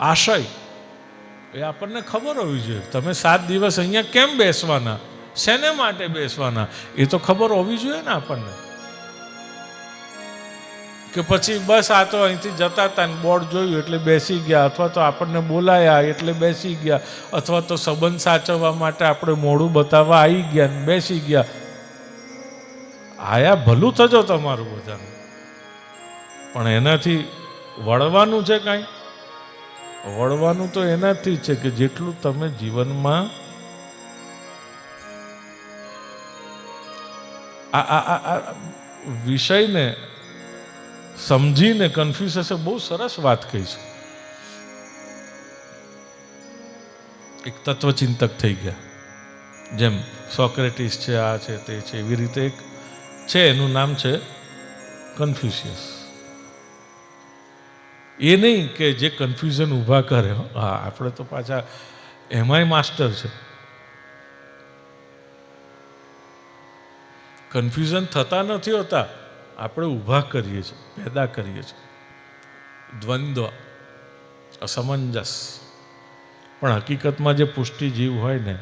આશય. એ આપણને ખબર હોવી જોઈએ. તમે સાત દિવસ અહીંયા કેમ બેસવાના? શેને માટે બેસવાના? એ તો ખબર હોવી જોઈએ ને આપણને. કે પછી બસ આ તો અહીંથી જતા હતા ને બોર્ડ જોયું એટલે બેસી ગયા, અથવા તો આપણને બોલાયા એટલે બેસી ગયા, અથવા તો સંબંધ સાચવવા માટે આપણે મોડું બતાવવા આવી ગયા ને બેસી ગયા. આયા ભલું થજો તમારું બધાનું. પણ એનાથી વળવાનું છે કાંઈ? વળવાનું તો એનાથી છે કે જેટલું તમે જીવનમાં આ આ વિષયને સમજીને કન્ફ્યુઝસે બહુ સરસ વાત કહી છે. એક તત્વચિંતક થઈ ગયા. જેમ સોક્રેટિસ છે, આ છે, તે છે, એવી રીતે એક છે, એનું નામ છે કન્ફ્યુશિયસ એ નહીં કે જે કન્ફ્યુઝન ઊભા કરે, હા. આપણે તો પાછા એમાંય માસ્ટર છે. કન્ફ્યુઝન થતા નથી હોતા, આપણે ઊભા કરીએ છીએ, પેદા કરીએ છીએ. દ્વંદ્વ, અસમંજસ. પણ હકીકતમાં જે પુષ્ટિ જીવ હોય ને,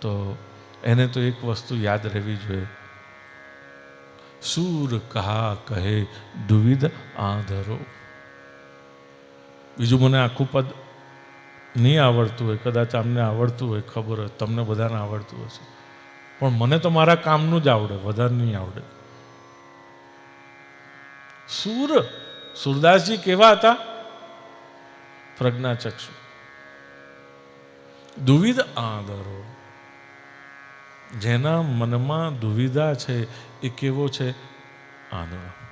તો એને તો એક વસ્તુ યાદ રહેવી જોઈએ. સૂર કહા કહે, દુવિધ આધરો બીજું મને આખું પદ નહીં આવડતું હોય, કદાચ આમને આવડતું હોય, ખબર હોય, તમને બધાને આવડતું હશે. પણ મને તો મારા કામનું જ આવડે, વધારે નહીં આવડે. સૂર, સુરદાસજી કેવા હતા? પ્રજ્ઞાચક્ષુ. દુવિધ આદરો. જેના મનમાં દુવિધા છે, એ કેવો છે? આંધળો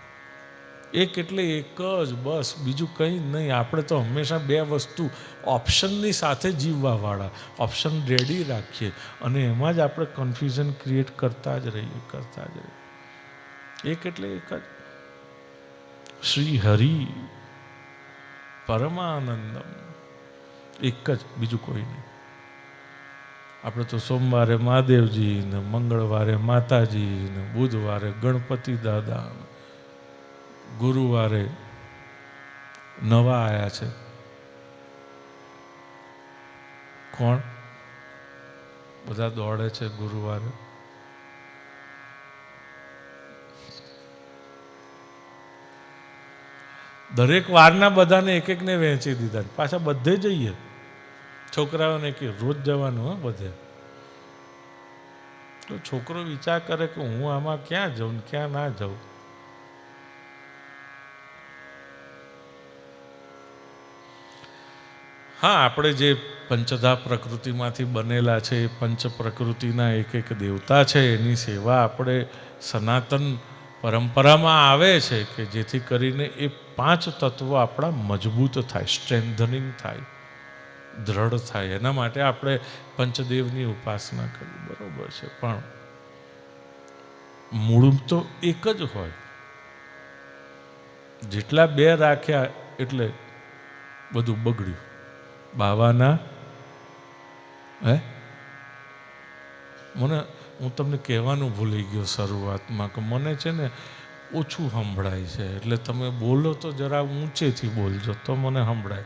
એક એટલે એક જ, બસ. બીજું કંઈ નહીં. આપણે તો હંમેશા બે વસ્તુ ઓપ્શનની સાથે જીવવાવાળા, ઓપ્શન રેડી રાખીએ. અને એમાં જ આપણે કન્ફ્યુઝન ક્રિએટ કરતા જ રહીએ, કરતા જ રહીએ. એક એટલે એક જ. શ્રી હરિ પરમાનંદમ. એક જ, બીજું કોઈ નહીં. આપણે તો સોમવારે મહાદેવજી ને મંગળવારે માતાજી ને બુધવારે ગણપતિ દાદા ગુરુવારે નવા આયા છે. કોણ? બધા દોડે છે ગુરુવારે. દરેક વારના બધાને એક એકને વહેંચી દીધા પાછા બધે જઈએ. છોકરાઓને કે રોજ જવાનું, હા, બધે. તો છોકરો વિચાર કરે કે હું આમાં ક્યાં જાઉં ક્યાં ના જાઉં? હા, આપણે જે પંચધા પ્રકૃતિમાંથી બનેલા છે, એ પંચ પ્રકૃતિના એક એક દેવતા છે, એની સેવા આપણે સનાતન પરંપરામાં આવે છે કે જેથી કરીને એ પાંચ તત્વો આપણા મજબૂત થાય, સ્ટ્રેન્થનિંગ થાય, દ્રઢ થાય. એના માટે આપણે પંચદેવની ઉપાસના કરવી, બરાબર છે. પણ મૂળ તો એક જ હોય. જેટલા બે રાખ્યા એટલે બધું બગડ્યું. બાવાના? હે? મને, હું તમને કહેવાનું ભૂલી ગયો શરૂઆતમાં કે મને છે ને ઓછું સંભળાય છે. એટલે તમે બોલો તો જરા ઊંચેથી બોલજો, તો મને સંભળાય.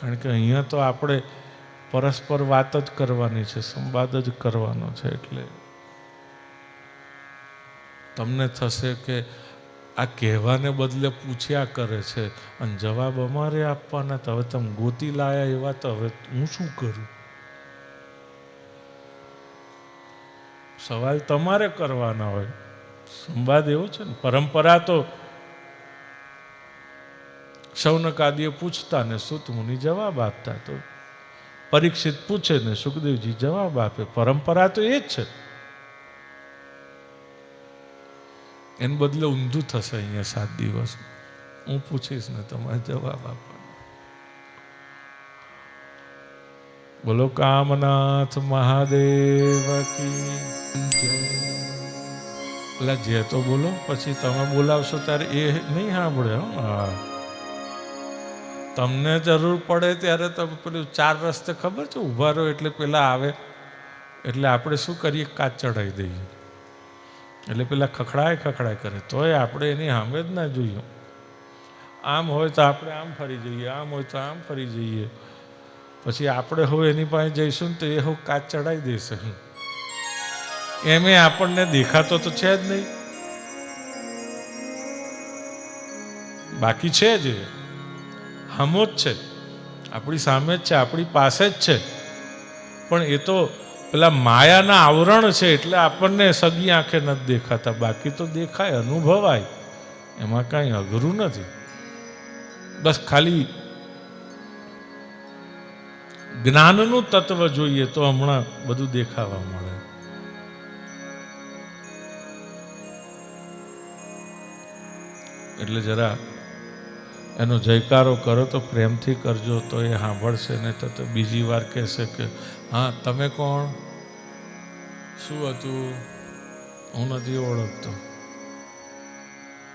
કારણ કે અહીંયા તો આપણે પરસ્પર વાત જ કરવાની છે, સંવાદ જ કરવાનો છે, એટલે તમને થશે કે આ કહેવાને બદલે પૂછ્યા કરે છે અને જવાબ અમારે આપવાના તો હવે તમે ગોતી લાયા એવા તો હવે હું શું કરું? સવાલ તમારે કરવાના હોય. સંવાદ એવો છે ને, પરંપરા તો શૌનકાદીએ પૂછતા ને સુત મુનિ જવાબ આપતા તો. પરીક્ષિત પૂછે ને સુખદેવજી જવાબ આપે. પરંપરા તો એ જ છે. એને બદલે ઊંધું થશે અહીંયા સાત દિવસ. હું પૂછીશ ને તમારે જવાબ આપવાનો. બોલો, કામનાથ મહાદેવ કી પેલા જે તો બોલો, પછી તમે બોલાવશો ત્યારે એ નહીં સાંભળે હા. તમને જરૂર પડે ત્યારે તમે પેલું ચાર રસ્તે ખબર છે? ઊભા રહો એટલે પેલા આવે. એટલે આપણે શું કરીએ? કાચ ચડાવી દઈએ. એટલે પેલા ખખડાય ખખડાય કરે. તોય આપણે એની સામે જ ના જોઈએ. આમ હોય તો આપણે આમ ફરી જઈએ, આમ હોય તો આમ ફરી જઈએ. પછી આપણે હવે એની પાસે જઈશું ને તો એ હવે કાચ ચડાવી દેશે. એમે આપણને દેખાતો તો છે જ નહીં. બાકી છે જ. હમો જ છે. આપણી સામે જ છે, આપણી પાસે જ છે. પણ એ તો પેલા માયાના આવરણ છે એટલે આપણને સગી આંખે નથી દેખાતા. બાકી તો દેખાય, અનુભવાય. એમાં કાંઈ અઘરું નથી. બસ ખાલી જ્ઞાનનું તત્વ જોઈએ તો હમણાં બધું દેખાવા મળે. એટલે જરા એનો જયકારો કરો તો પ્રેમથી કરજો, તો એ સાંભળશે ને તો બીજી વાર કહેશે કે, હા, તમે કોણ? શું હતું? હું નથી ઓળખતો.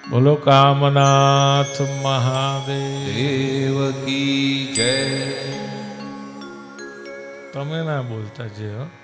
બોલો કામનાથ મહાદેવ. દેવ કી જય. તમે ના બોલતા જે હો.